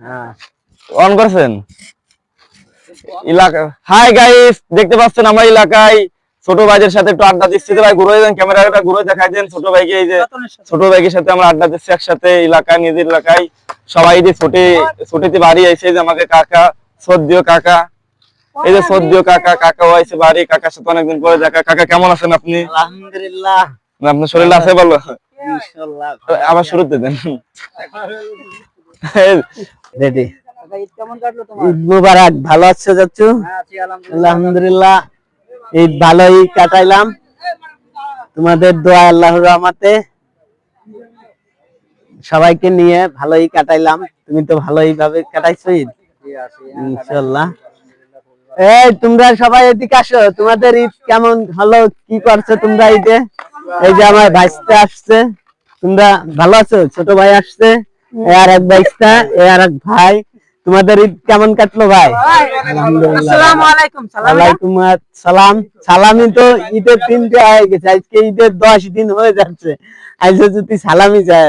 হ্যাঁ। অন করছেন? এলাকা হাই গাইস দেখতে পাচ্ছেন আমার এলাকায় ছোট ভাইদের সাথে একটু আড্ডা দিচ্ছি। ভাই ঘুরে দেন ক্যামেরাটা ঘুরে দেখাই দেন। ছোট ভাইকে এই যে ছোট ভাইকে সাথে আমরা আড্ডা দিচ্ছি একসাথে এলাকায় নিজের এলাকায় সবাই যে ছোটে ছোটিতে বাড়ি এসে যে আমাকে কাকা সদ্য কাকা। এই যে সদ্য কাকা কাকা হয়েছে বাড়ি কাকার সাথে অনেকদিন পরে দেখা। কাকা কেমন আছেন আপনি? আলহামদুলিল্লাহ। আপনার শরীর আছে ভালো? ইনশাআল্লাহ আবার শুরুতে দেন। রেডি ঈদ মুবারক ভালো আছো যাচ্ছু আলহামদুলিল্লাহ। ঈদ ভালোই কাটাইলাম। তোমাদের দোয়া আল্লাহর রহমতে সবাইকে নিয়ে ভালোই কাটাইলাম। তুমি তো ভালোই ভাবে কাটাইছো ঈদ। ইনশাল্লাহ এই তোমরা সবাই এদিকে আসো। তোমাদের ঈদ কেমন হলো? কি করছ তোমরা ঈদে? এই যে আমার ভাইস্তা আসছে। তোমরা ভালো আছো? ছোট ভাই আসছে। আর এক ভাইস্তা এ আর এক ভাই। তোমাদের ঈদ কেমন কাটলো ভাই? সালাম। সালামি তো ঈদের তিনটে হয়ে গেছে আজকে ঈদের দশ দিন হয়ে যাচ্ছে। আজ যদি সালামি যায়